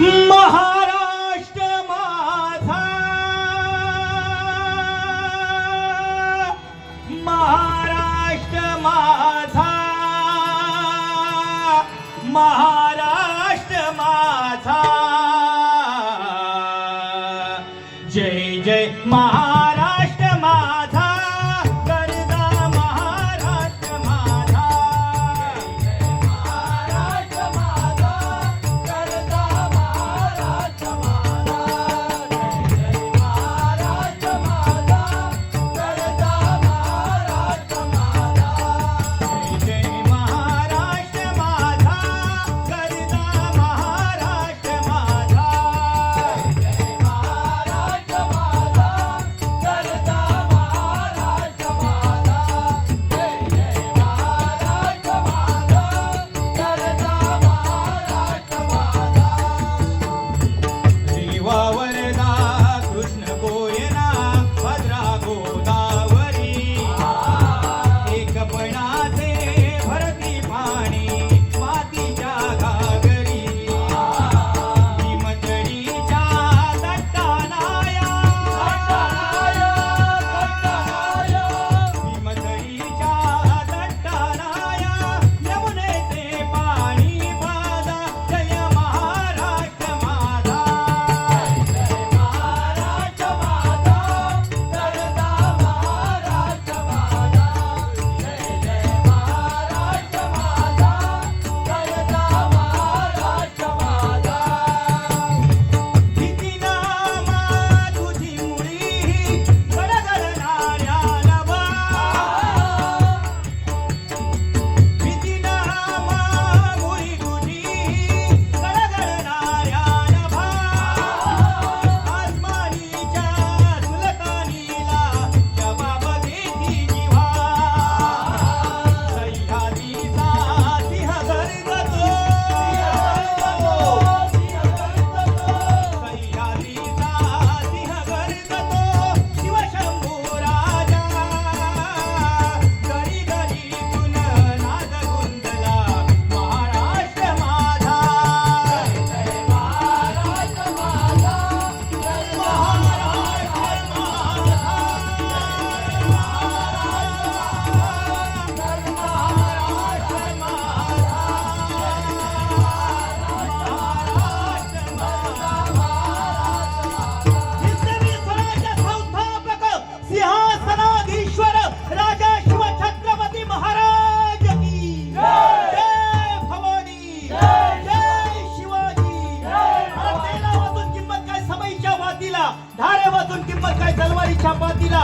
महाराष्ट्र माझा. महाराष्ट्र माझा. महाराष्ट्र माझा. जय जय महाराष्ट्र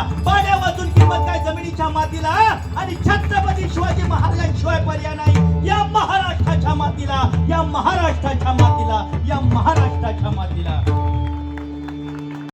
पाण्या वाचून किंमत काय जमिनीच्या मातीला? आणि छत्रपती शिवाजी महाराजांशिवाय पर्याय नाही. या महाराष्ट्राच्या मातीला या महाराष्ट्राच्या मातीला या महाराष्ट्राच्या मातीला.